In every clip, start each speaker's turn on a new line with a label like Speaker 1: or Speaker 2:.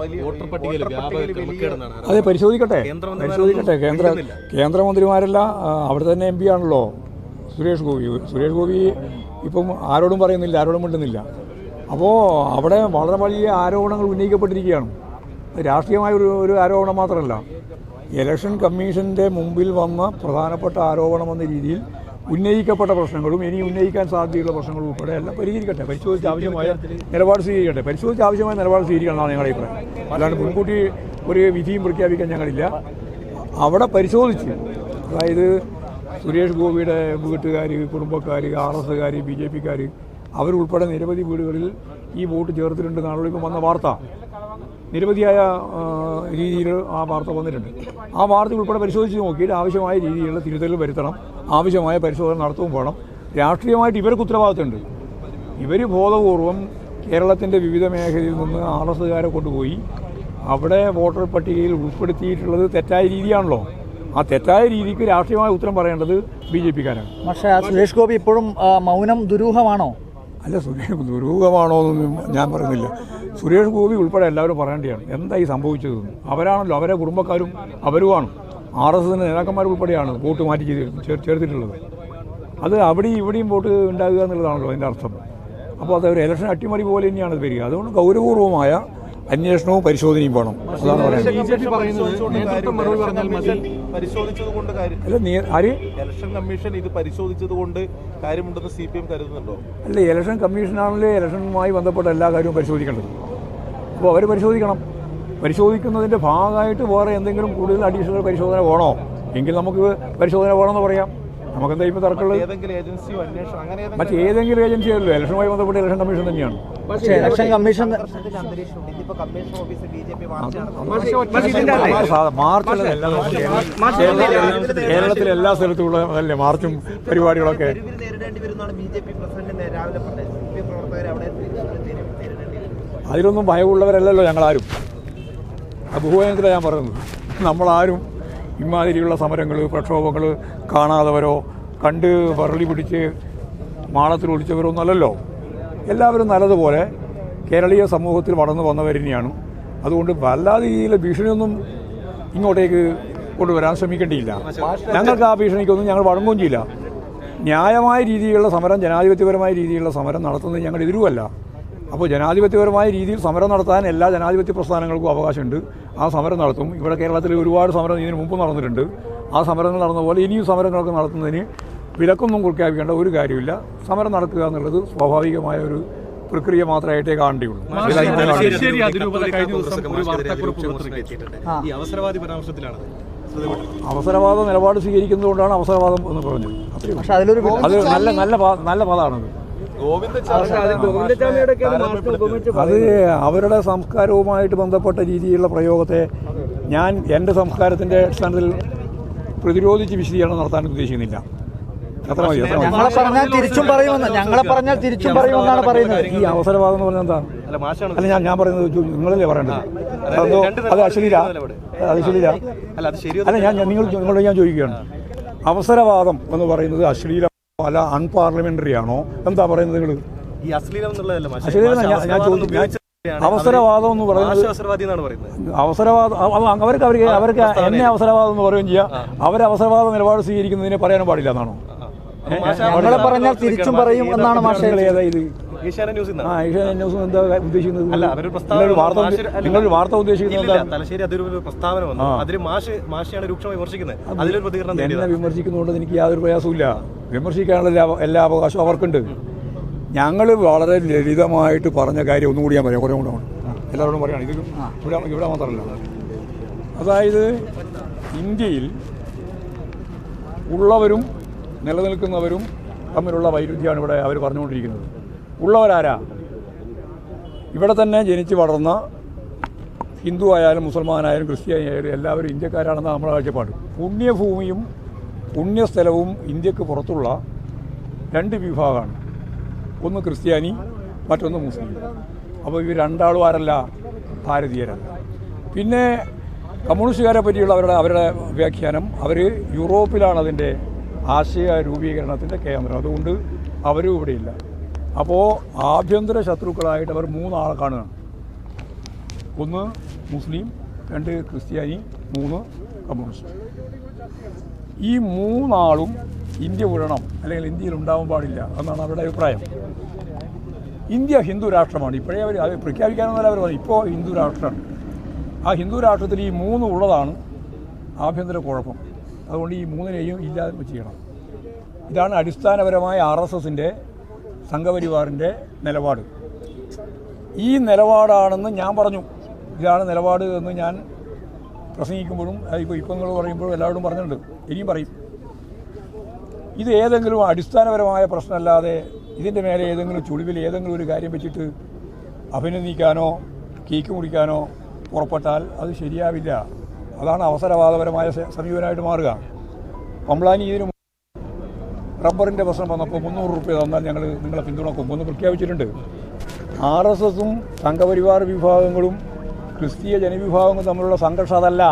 Speaker 1: വലിയ
Speaker 2: വോട്ടർ പട്ടികയിൽ വ്യാപക ക്രമക്കേടെന്നാണ് ആരോപണം.
Speaker 3: അതെ പരിശോധിക്കട്ടെ. പരിശോധിക്കട്ടെ. കേന്ദ്ര കേന്ദ്രമന്ത്രിമാരല്ല ആ, അവിടെ തന്നെ എം പി ആണല്ലോ. സുരേഷ് ഗോപി. സുരേഷ് ഗോപി ഇപ്പം ആരോടും പറയുന്നില്ല ആരോടും മിണ്ടുന്നില്ല. അപ്പോൾ അവിടെ വളരെ വലിയ ആരോപണങ്ങൾ ഉന്നയിക്കപ്പെട്ടിരിക്കുകയാണ്. അത് രാഷ്ട്രീയമായ ഒരു ഒരു ആരോപണം മാത്രമല്ല. ഇലക്ഷൻ കമ്മീഷന്റെ മുമ്പിൽ വന്ന പ്രധാനപ്പെട്ട ആരോപണം എന്ന രീതിയിൽ ഉന്നയിക്കപ്പെട്ട പ്രശ്നങ്ങളും ഇനി ഉന്നയിക്കാൻ സാധ്യതയുള്ള പ്രശ്നങ്ങളും ഉൾപ്പെടെ എല്ലാം പരിഹരിക്കട്ടെ. പരിശോധിച്ച് ആവശ്യമായ നിലപാട് സ്വീകരിക്കട്ടെ. പരിശോധിച്ച് ആവശ്യമായ നിലപാട് സ്വീകരിക്കണം എന്നാണ് ഞങ്ങളുടെ അഭിപ്രായം. അല്ലാണ്ട് മുൻകൂട്ടി ഒരു വിധിയും പ്രഖ്യാപിക്കാൻ ഞങ്ങളില്ല. അവിടെ പരിശോധിച്ച് അതായത് സുരേഷ് ഗോപിയുടെ വീട്ടുകാർ കുടുംബക്കാർ ആർ എസ്സുകാർ ബി ജെ പിക്കാർ അവരുൾപ്പെടെ നിരവധി വീടുകളിൽ ഈ വോട്ട് ചേർത്തിട്ടുണ്ട് നാളെ ഇപ്പം വന്ന വാർത്ത. നിരവധിയായ രീതിയിൽ ആ വാർത്ത വന്നിട്ടുണ്ട്. ആ വാർത്ത ഉൾപ്പെടെ പരിശോധിച്ച് നോക്കിയിട്ട് ആവശ്യമായ രീതിയിലുള്ള തിരുത്തൽ വരുത്തണം ആവശ്യമായ പരിശോധന നടത്തുകയും വേണം. രാഷ്ട്രീയമായിട്ട് ഇവർക്ക് ഉത്തരവാദിത്തമുണ്ട്. ഇവർ ബോധപൂർവം കേരളത്തിന്റെ വിവിധ മേഖലയിൽ നിന്ന് ആർ എസ്സുകാരെ കൊണ്ടുപോയി അവിടെ വോട്ടർ പട്ടികയിൽ ഉൾപ്പെടുത്തിയിട്ടുള്ളത് തെറ്റായ രീതിയാണല്ലോ. ആ തെറ്റായ രീതിക്ക് രാഷ്ട്രീയമായ ഉത്തരം പറയേണ്ടത് ബി ജെ പിക്കാരാണ്.
Speaker 4: പക്ഷേ സുരേഷ് ഗോപി ഇപ്പോഴും മൗനം ദുരൂഹമാണോ?
Speaker 3: അല്ല സുരേഷ് ദുരൂഹമാണോ എന്നൊന്നും ഞാൻ പറയുന്നില്ല. സുരേഷ് ഗോപി ഉൾപ്പെടെ എല്ലാവരും പറയേണ്ടതാണ്. ഈ സംഭവിച്ചതെന്ന് അവരാണല്ലോ അവരെ കുടുംബക്കാരും അവരുമാണ്. ആർ എസ് എസിന്റെ നേതാക്കന്മാർ ഉൾപ്പെടെയാണ് വോട്ട് മാറ്റി ചെയ്ത് ചേർ- ചേർത്തിട്ടുള്ളത്. അത് അവിടെയും ഇവിടെയും വോട്ട് ഉണ്ടാകുക എന്നുള്ളതാണല്ലോ അതിന്റെ അർത്ഥം. അപ്പോൾ അത് ഒരു ഇലക്ഷൻ അട്ടിമറി പോലെ തന്നെയാണ് അത് വരിക. അതുകൊണ്ട് ഗൗരവപൂർവമായ അന്വേഷണവും പരിശോധനയും വേണം. അതാണ് പറയുന്നത്. അല്ല
Speaker 1: ഇലക്ഷൻ
Speaker 3: കമ്മീഷനാണല്ലേ ഇലക്ഷനുമായി ബന്ധപ്പെട്ട എല്ലാ കാര്യവും പരിശോധിക്കേണ്ടത്. അപ്പോൾ അവർ പരിശോധിക്കണം. പരിശോധിക്കുന്നതിന്റെ ഭാഗമായിട്ട് വേറെ എന്തെങ്കിലും കൂടുതൽ അഡീഷണൽ പരിശോധന വേണോ? എങ്കിൽ നമുക്ക് പരിശോധന വേണമെന്ന് പറയാം. നമുക്കെന്താ ഇപ്പോൾ തർക്കമുള്ളത്?
Speaker 1: മറ്റേ ഏജൻസിയോ അന്വേഷണം അങ്ങനെ ഏതെങ്കിലും
Speaker 3: മറ്റേതെങ്കിലും ഏജൻസി അല്ലല്ലോ. ഇലക്ഷനുമായി ബന്ധപ്പെട്ട് ഇലക്ഷൻ കമ്മീഷൻ തന്നെയാണ്.
Speaker 4: പക്ഷേ ഇലക്ഷൻ കമ്മീഷൻ
Speaker 3: മാർച്ച് കേരളത്തിലെ എല്ലാ സ്ഥലത്തുള്ള അല്ലേ മാർച്ചും പരിപാടികളൊക്കെ.
Speaker 5: നേരിടേണ്ടി വരുന്നതാണ് ബി ജെ പി പ്രസിഡന്റ് രാവിലെ പ്രവർത്തകർ അവിടെ
Speaker 3: അതിലൊന്നും ഭയമുള്ളവരല്ലല്ലോ ഞങ്ങളാരും. അഭിഭോജനത്തിലാണ് ഞാൻ പറയുന്നത്. നമ്മളാരും ഇമാതിരിയുള്ള സമരങ്ങൾ പ്രക്ഷോഭങ്ങൾ കാണാതവരോ കണ്ട് വരളി പിടിച്ച് മാളത്തിൽ ഒളിച്ചവരോ ഒന്നല്ലല്ലോ എല്ലാവരും നല്ലതുപോലെ കേരളീയ സമൂഹത്തിൽ വളർന്നു വന്നവർ തന്നെയാണ്. അതുകൊണ്ട് വല്ലാതെ രീതിയിലെ ഭീഷണിയൊന്നും ഇങ്ങോട്ടേക്ക് കൊണ്ടുവരാൻ ശ്രമിക്കേണ്ടിയില്ല. ഞങ്ങൾക്ക് ആ ഭീഷണിക്കൊന്നും ഞങ്ങൾ വഴങ്ങുകയും ചെയ്യില്ല. ന്യായമായ രീതിയിലുള്ള സമരം ജനാധിപത്യപരമായ രീതിയിലുള്ള സമരം നടത്തുന്നത് ഞങ്ങൾ എതിരുമല്ല അപ്പോൾ ജനാധിപത്യപരമായ രീതിയിൽ സമരം നടത്താൻ എല്ലാ ജനാധിപത്യ പ്രസ്ഥാനങ്ങൾക്കും അവകാശമുണ്ട്. ആ സമരം നടത്തും. ഇവിടെ കേരളത്തിൽ ഒരുപാട് സമരം ഇതിനു മുമ്പ് നടന്നിട്ടുണ്ട്. ആ സമരങ്ങൾ നടന്ന പോലെ ഇനിയും സമരങ്ങളൊക്കെ നടത്തുന്നതിന് വിലക്കൊന്നും പ്രഖ്യാപിക്കേണ്ട ഒരു കാര്യമില്ല. സമരം നടത്തുക എന്നുള്ളത് സ്വാഭാവികമായ ഒരു പ്രക്രിയ മാത്രമായിട്ടേ കാണേണ്ടിയുള്ളൂ
Speaker 2: അവസരവാദി
Speaker 3: നിലപാട് സ്വീകരിക്കുന്നതുകൊണ്ടാണ് അവസരവാദം എന്ന് പറഞ്ഞത്.
Speaker 4: പക്ഷെ അതിലൊരു
Speaker 3: അത് നല്ല നല്ല നല്ല പദമാണത് അത് അവരുടെ സംസ്കാരവുമായിട്ട് ബന്ധപ്പെട്ട രീതിയിലുള്ള പ്രയോഗത്തെ ഞാൻ എന്റെ സംസ്കാരത്തിന്റെ അടിസ്ഥാനത്തിൽ പ്രതിരോധിച്ച് വിശദീകരണം നടത്താൻ ഉദ്ദേശിക്കുന്നില്ല. അത്ര മതി അത്ര മതി.
Speaker 4: ഞങ്ങളെ പറഞ്ഞാൽ തിരിച്ചും പറയുമെന്ന് ഞങ്ങളെ പറഞ്ഞാൽ തിരിച്ചും പറയുമെന്നാണ് പറയുന്നത്.
Speaker 3: ഈ അവസരവാദം എന്ന് പറഞ്ഞാൽ എന്താ
Speaker 2: അല്ല മാഷാണ്
Speaker 3: അല്ല ഞാൻ ഞാൻ പറയുന്നത് നിങ്ങളല്ലേ പറയേണ്ടത്? അതോ അത് അശ്ലീല. അത് അശ്ലീല.
Speaker 2: അല്ല അത് ശരി
Speaker 3: അല്ല ഞാൻ ഞാൻ- നിങ്ങൾ നിങ്ങളോട് ഞാൻ ചോദിക്കുകയാണ്. അവസരവാദം എന്ന് പറയുന്നത് അശ്ലീല അല്ല അൺപാർലമെന്ററി ആണോ എന്താ പറയുന്നത് നിങ്ങൾ
Speaker 2: ഈ അശ്ലീലം എന്നുള്ളതല്ല
Speaker 3: ഞാൻ-
Speaker 2: അവസരവാദം
Speaker 3: ചോദിച്ചു. അവസരവാദം എന്ന് പറയുന്നത്
Speaker 2: അവസരവാദി
Speaker 3: അവർക്ക് അവർക്ക് അവർക്ക് എന്നെ അവസരവാദം എന്ന് പറയുകയും ചെയ്യാം. അവർ അവസരവാദ നിലപാട് സ്വീകരിക്കുന്നതിനെ പറയാനും പാടില്ല എന്നാണോ?
Speaker 4: ഞങ്ങളെ പറഞ്ഞാൽ തിരിച്ചും പറയും എന്നാണ് മാഷേ
Speaker 3: നിങ്ങൾ ഏതാ ഇത്? ആ ഏഷ്യാനെറ്റ് ന്യൂസ് എന്താ ഉദ്ദേശിക്കുന്നത്?
Speaker 2: അല്ല അവരൊരു പ്രസ്താവന
Speaker 3: വാർത്ത നിങ്ങളൊരു വാർത്ത ഉദ്ദേശിക്കുന്നത്
Speaker 2: തലശ്ശേരി അതൊരു പ്രസ്താവന വന്നു. അതിൽ മാഷ് മാഷിയാണ് രൂക്ഷമായി വിമർശിക്കുന്നത്. അതിലൊരു പ്രതികരണം
Speaker 3: എന്നെ വിമർശിക്കുന്നതുകൊണ്ട് എനിക്ക് യാതൊരു പ്രയാസമില്ല വിമർശിക്കാനുള്ള എല്ലാ എല്ലാ അവകാശവും അവർക്കുണ്ട്. ഞങ്ങൾ വളരെ ലളിതമായിട്ട് പറഞ്ഞ കാര്യം ഒന്നും കൂടി ഞാൻ പറയാം. കുറേ കൂടെ എല്ലാവരോടും പറയാണ്. ഇത് ഇവിടെ ഇവിടെ മാത്രമല്ല. അതായത് ഇന്ത്യയിൽ ഉള്ളവരും നിലനിൽക്കുന്നവരും തമ്മിലുള്ള വൈരുദ്ധ്യമാണ് ഇവിടെ അവർ പറഞ്ഞുകൊണ്ടിരിക്കുന്നത്. ഉള്ളവരാരാ? ഇവിടെ തന്നെ ജനിച്ച് വളർന്ന ഹിന്ദു ആയാലും മുസൽമാനായാലും ക്രിസ്ത്യാനിയായാലും എല്ലാവരും ഇന്ത്യക്കാരാണെന്ന് നമ്മുടെ കാഴ്ചപ്പാട്. പുണ്യഭൂമിയും പുണ്യസ്ഥലവും ഇന്ത്യയ്ക്ക് പുറത്തുള്ള രണ്ട് വിഭാഗമാണ്. ഒന്ന് ക്രിസ്ത്യാനി മറ്റൊന്ന് മുസ്ലിം. അപ്പോൾ ഇവർ രണ്ടാളും ആരല്ല ഭാരതീയരല്ല. പിന്നെ കമ്മ്യൂണിസ്റ്റുകാരെ പറ്റിയുള്ള അവരുടെ അവരുടെ വ്യാഖ്യാനം അവർ യൂറോപ്പിലാണ് അതിന്റെ ആശയ രൂപീകരണത്തിന്റെ കേന്ദ്രം. അതുകൊണ്ട് അവരും ഇവിടെയില്ല. അപ്പോൾ ആഭ്യന്തര ശത്രുക്കളായിട്ട് അവർ മൂന്നാളെ കാണുകയാണ്. ഒന്ന് മുസ്ലിം രണ്ട് ക്രിസ്ത്യാനി മൂന്ന് കമ്മ്യൂണിസ്റ്റ്. ഈ മൂന്നാളും ഇന്ത്യ വിടണം അല്ലെങ്കിൽ ഇന്ത്യയിൽ ഉണ്ടാവാൻ പാടില്ല എന്നാണ് അവരുടെ അഭിപ്രായം. ഇന്ത്യ ഹിന്ദു രാഷ്ട്രമാണ്. ഇപ്പോഴേ അവർ അത് പ്രഖ്യാപിക്കാനൊന്നുമല്ല അവർ പറഞ്ഞു ഇപ്പോൾ ഹിന്ദു രാഷ്ട്രമാണ്. ആ ഹിന്ദു രാഷ്ട്രത്തിൽ ഈ മൂന്ന് ഉള്ളതാണ് ആഭ്യന്തര കുഴപ്പം. അതുകൊണ്ട് ഈ മൂന്നിനെയും ഇല്ലാതെ ചെയ്യണം. ഇതാണ് അടിസ്ഥാനപരമായ ആർ എസ് എസിന്റെ സംഘപരിവാറിന്റെ നിലപാട്. ഈ നിലപാടാണെന്ന് ഞാൻ പറഞ്ഞു. ഇതാണ് നിലപാട് എന്ന് ഞാൻ പ്രസംഗിക്കുമ്പോഴും ഇപ്പോൾ ഇപ്പം നിങ്ങൾ പറയുമ്പോഴും എല്ലാവരും പറഞ്ഞിട്ടുണ്ട്. ഇനിയും പറയും. ഇത് ഏതെങ്കിലും അടിസ്ഥാനപരമായ പ്രശ്നമല്ലാതെ ഇതിന്റെ മേലെ ഏതെങ്കിലും ചുളിവിൽ ഏതെങ്കിലും ഒരു കാര്യം വെച്ചിട്ട് അഭിനന്ദിക്കാനോ കേക്ക് മുടിക്കാനോ പുറപ്പെട്ടാൽ അത് ശരിയാവില്ല. അതാണ് അവസരവാദപരമായ സമീപനമായിട്ട് മാറുക. പമ്പ്ലാനി ഇതിന് റബ്ബറിന്റെ പ്രശ്നം വന്നപ്പോൾ മുന്നൂറ് റുപ്യ തന്നാൽ ഞങ്ങൾ നിങ്ങളെ പിന്തുണക്കും എന്ന് പ്രഖ്യാപിച്ചിട്ടുണ്ട്. ആർ എസ് എസും സംഘപരിവാർ വിഭാഗങ്ങളും ക്രിസ്തീയ ജനവിഭാഗങ്ങളും തമ്മിലുള്ള സംഘർഷം അതല്ല.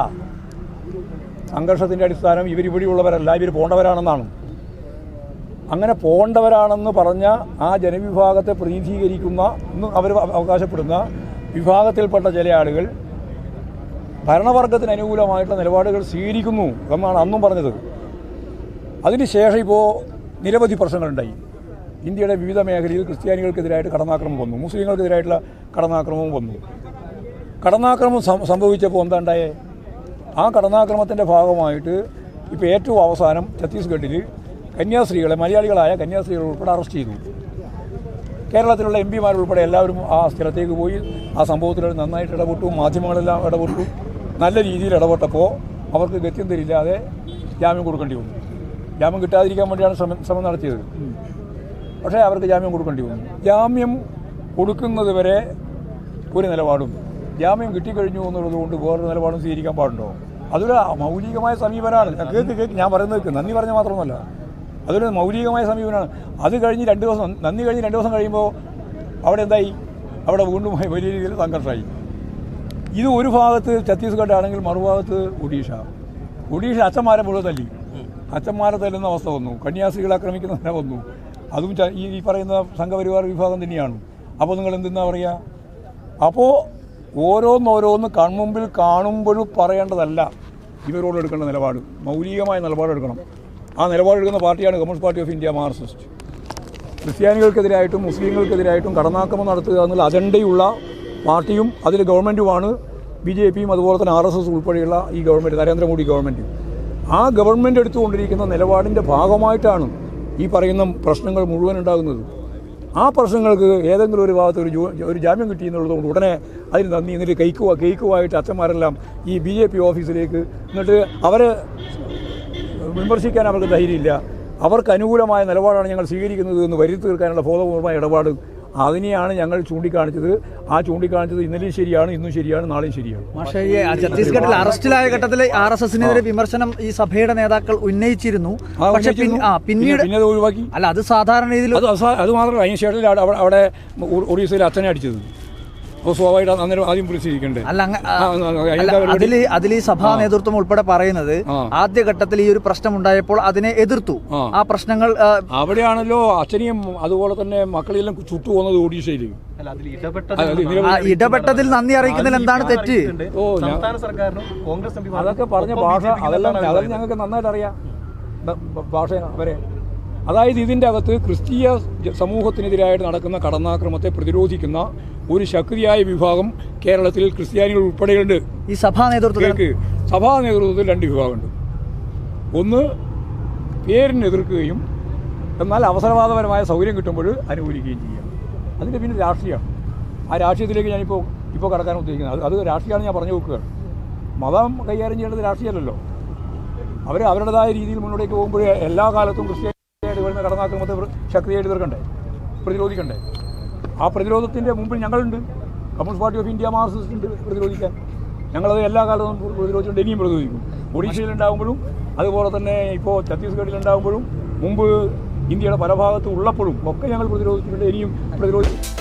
Speaker 3: സംഘർഷത്തിന്റെ അടിസ്ഥാനം ഇവർ ഇവിടെയുള്ളവരല്ല ഇവർ പോണ്ടവരാണെന്നാണ്. അങ്ങനെ പോണ്ടവരാണെന്ന് പറഞ്ഞ ആ ജനവിഭാഗത്തെ പ്രതിനിധീകരിക്കുന്ന എന്ന് അവർ അവകാശപ്പെടുന്ന വിഭാഗത്തിൽപ്പെട്ട ചില ആളുകൾ ഭരണവർഗത്തിന് അനുകൂലമായിട്ടുള്ള നിലപാടുകൾ സ്വീകരിക്കുന്നു എന്നാണ് അന്നും പറഞ്ഞത്. അതിനുശേഷം ഇപ്പോൾ നിരവധി പ്രശ്നങ്ങളുണ്ടായി. ഇന്ത്യയുടെ വിവിധ മേഖലയിൽ ക്രിസ്ത്യാനികൾക്കെതിരായിട്ട് കടന്നാക്രമം വന്നു. മുസ്ലിങ്ങൾക്കെതിരായിട്ടുള്ള കടന്നാക്രമവും വന്നു. കടന്നാക്രമം സംഭവിച്ചപ്പോൾ എന്താണ്ടായേ ആ കടന്നാക്രമത്തിന്റെ ഭാഗമായിട്ട് ഇപ്പോൾ ഏറ്റവും അവസാനം ഛത്തീസ്ഗഡിൽ കന്യാസ്ത്രീകളെ മലയാളികളായ കന്യാസ്ത്രീകൾ ഉൾപ്പെടെ അറസ്റ്റ് ചെയ്തു. കേരളത്തിലുള്ള എം പിമാരുൾപ്പെടെ എല്ലാവരും ആ സ്ഥലത്തേക്ക് പോയി ആ സംഭവത്തിൽ നന്നായിട്ട് ഇടപെട്ടു മാധ്യമങ്ങളെല്ലാം ഇടപെട്ടു. നല്ല രീതിയിൽ ഇടപെട്ടപ്പോൾ അവർക്ക് ഗത്യം തരില്ലാതെ ജാമ്യം കൊടുക്കേണ്ടി വന്നു. ജാമ്യം കിട്ടാതിരിക്കാൻ വേണ്ടിയാണ് ശ്രമം നടത്തിയത്. പക്ഷേ അവർക്ക് ജാമ്യം കൊടുക്കേണ്ടി വന്നു. ജാമ്യം കൊടുക്കുന്നത് വരെ ഒരു നിലപാടും. ജാമ്യം കിട്ടിക്കഴിഞ്ഞു എന്നുള്ളത് കൊണ്ട് വേറൊരു നിലപാടും സ്വീകരിക്കാൻ പാടുണ്ടോ? അതൊരു മൗലികമായ സമീപനമാണ്. കേൾക്ക് കേൾക്ക് ഞാൻ പറയുന്നത് കേൾക്ക് നന്ദി പറഞ്ഞ മാത്രമൊന്നുമല്ല. അതൊരു മൗലികമായ സമീപനമാണ്. അത് കഴിഞ്ഞ് രണ്ട് ദിവസം നന്ദി കഴിഞ്ഞ് രണ്ട് ദിവസം കഴിയുമ്പോൾ അവിടെ എന്തായി? അവിടെ വീണ്ടും വലിയ രീതിയിൽ സംഘർഷമായി ഇത് ഒരു ഭാഗത്ത് ഛത്തീസ്ഗഡ് ആണെങ്കിൽ മറുഭാഗത്ത് ഒഡീഷ. ഒഡീഷ അച്ഛന്മാരെ മുഴുവൻ തല്ലി. അച്ഛന്മാരെ തല്ലുന്ന അവസ്ഥ വന്നു. ആക്രമിക്കുന്ന തന്നെ വന്നു. അതും ഈ ഈ പറയുന്ന സംഘപരിവാർ വിഭാഗം തന്നെയാണ്. അപ്പോൾ നിങ്ങൾ എന്തെന്നാ പറയുക അപ്പോൾ ഓരോന്നോരോന്ന് കൺമുമ്പിൽ കാണുമ്പോഴും പറയേണ്ടതല്ല ഇവരോട് എടുക്കേണ്ട നിലപാട്. മൗലികമായ നിലപാടെടുക്കണം ആ നിലപാടെടുക്കുന്ന പാർട്ടിയാണ് communist party of India Marxist ക്രിസ്ത്യാനികൾക്കെതിരായിട്ടും മുസ്ലിങ്ങൾക്കെതിരായിട്ടും കടന്നാക്രമം നടത്തുക എന്നുള്ള അജണ്ടയുള്ള പാർട്ടിയും അതിൽ ഗവൺമെന്റുമാണ് ബി ജെ പിയും അതുപോലെ തന്നെ ആർ എസ് എസ് ഉൾപ്പെടെയുള്ള ഈ ഗവൺമെന്റ് നരേന്ദ്രമോദി ഗവൺമെന്റ് ആ ഗവൺമെന്റ് എടുത്തുകൊണ്ടിരിക്കുന്ന നിലപാടിന്റെ ഭാഗമായിട്ടാണ് ഈ പറയുന്ന പ്രശ്നങ്ങൾ മുഴുവൻ ഉണ്ടാകുന്നത്. ആ പ്രശ്നങ്ങൾക്ക് ഏതെങ്കിലും ഒരു ഭാഗത്ത് ഒരു ഒരു ജാമ്യം കിട്ടി എന്നുള്ളതുകൊണ്ട് ഉടനെ അതിന് നന്ദി. എന്നിട്ട് കൈക്കുവ കേക്കുവായിട്ട് അച്ഛന്മാരെല്ലാം ഈ ബി ജെ പി ഓഫീസിലേക്ക് എന്നിട്ട് അവരെ വിമർശിക്കാൻ അവർക്ക് ധൈര്യമില്ല. അവർക്ക് അനുകൂലമായ നിലപാടാണ് ഞങ്ങൾ സ്വീകരിക്കുന്നത് എന്ന് വരുത്തി തീർക്കാനുള്ള ബോധപൂർവമായ ഇടപാട് അതിനെയാണ് ഞങ്ങൾ ചൂണ്ടിക്കാണിച്ചത്. ആ ചൂണ്ടിക്കാണിച്ചത് ഇന്നലെയും ശരിയാണ് ഇന്നും ശരിയാണ് നാളെയും ശരിയാണ്.
Speaker 4: പക്ഷേ ഈ ഛത്തീസ്ഗഡിൽ അറസ്റ്റിലായ ഘട്ടത്തിൽ ആർ എസ് എസിനെതിരെ വിമർശനം ഈ സഭയുടെ നേതാക്കൾ ഉന്നയിച്ചിരുന്നു. പക്ഷെ. പിന്നീട്
Speaker 3: പിന്നെ ഒഴിവാക്കി.
Speaker 4: അല്ല അത് സാധാരണ രീതിയിൽ
Speaker 3: അത് അത് മാത്രമല്ല അതിന് ശേഷം അവിടെ ഒറീസയിൽ അച്ഛനെ അടിച്ചത്. സ്വാഭാവികമായിട്ട് അന്നേരം ആദ്യം
Speaker 4: അല്ല അതിൽ അതിൽ ഈ സഭാ നേതൃത്വം ഉൾപ്പെടെ പറയുന്നത്
Speaker 3: ആദ്യ
Speaker 4: ആദ്യഘട്ടത്തിൽ ഈ ഒരു പ്രശ്നം ഉണ്ടായപ്പോൾ അതിനെ എതിർത്തു.
Speaker 3: ആ.
Speaker 4: പ്രശ്നങ്ങൾ
Speaker 3: അവിടെയാണല്ലോ അച്ഛനെയും അതുപോലെ തന്നെ മക്കളെല്ലാം ചുട്ടു പോകുന്നത്
Speaker 2: അതിൽ
Speaker 4: ആ ഇടപെട്ടതിൽ നന്ദി അറിയിക്കുന്നതിൽ എന്താണ് തെറ്റ്?
Speaker 3: ഓ,
Speaker 2: സംസ്ഥാന സർക്കാരിനും കോൺഗ്രസ്
Speaker 3: അതൊക്കെ പറഞ്ഞ ഭാഷ അതെല്ലാം അതെല്ലാം ഞങ്ങൾക്ക് നന്നായിട്ട് അറിയാം ഭാഷ അവരെ അതായത് ഇതിന്റെ അകത്ത് ക്രിസ്തീയ സമൂഹത്തിനെതിരായിട്ട് നടക്കുന്ന കടന്നാക്രമത്തെ പ്രതിരോധിക്കുന്ന ഒരു ശക്തിയായ വിഭാഗം കേരളത്തിൽ ക്രിസ്ത്യാനികൾ ഉൾപ്പെടെയുണ്ട്.
Speaker 4: ഈ സഭാ നേതൃത്വത്തിൽ
Speaker 3: കേൾക്ക് സഭാ നേതൃത്വത്തിൽ രണ്ട് വിഭാഗമുണ്ട്. ഒന്ന് പേരിനെ എതിർക്കുകയും എന്നാൽ അവസരവാദപരമായ സൗകര്യം കിട്ടുമ്പോൾ അനുകൂലിക്കുകയും ചെയ്യാം. അതിന്റെ പിന്നെ രാഷ്ട്രീയമാണ്. ആ രാഷ്ട്രീയത്തിലേക്ക് ഞാനിപ്പോൾ ഇപ്പോൾ കടക്കാൻ ഉദ്ദേശിക്കുന്നത്. അത് അത് രാഷ്ട്രീയമാണ് ഞാൻ പറഞ്ഞു വെക്കുകയാണ്. മതം കൈകാര്യം ചെയ്യേണ്ടത് രാഷ്ട്രീയമല്ലല്ലോ അവർ അവരുടേതായ രീതിയിൽ മുന്നോട്ടേക്ക് പോകുമ്പോൾ എല്ലാ കാലത്തും ക്രിസ്ത്യാനിയായിട്ട് വരുന്ന കടന്നാക്രമത്തെ ശക്തിയായിട്ട് എതിർക്കണ്ടേ പ്രതിരോധിക്കണ്ടേ? ആ പ്രതിരോധത്തിന്റെ മുമ്പിൽ ഞങ്ങളുണ്ട്. Communist party of India Marxist ഉണ്ട് പ്രതിരോധിക്കാൻ. ഞങ്ങളത് എല്ലാ കാലത്തും പ്രതിരോധിച്ചുകൊണ്ട് ഇനിയും പ്രതിരോധിക്കും. ഒഡീഷയിലുണ്ടാകുമ്പോഴും അതുപോലെ തന്നെ ഇപ്പോൾ ഛത്തീസ്ഗഡിലുണ്ടാകുമ്പോഴും മുമ്പ് ഇന്ത്യയുടെ പല ഭാഗത്തും ഉള്ളപ്പോഴും ഒക്കെ ഞങ്ങൾ പ്രതിരോധിച്ചിട്ടുണ്ട് ഇനിയും പ്രതിരോധിക്കും.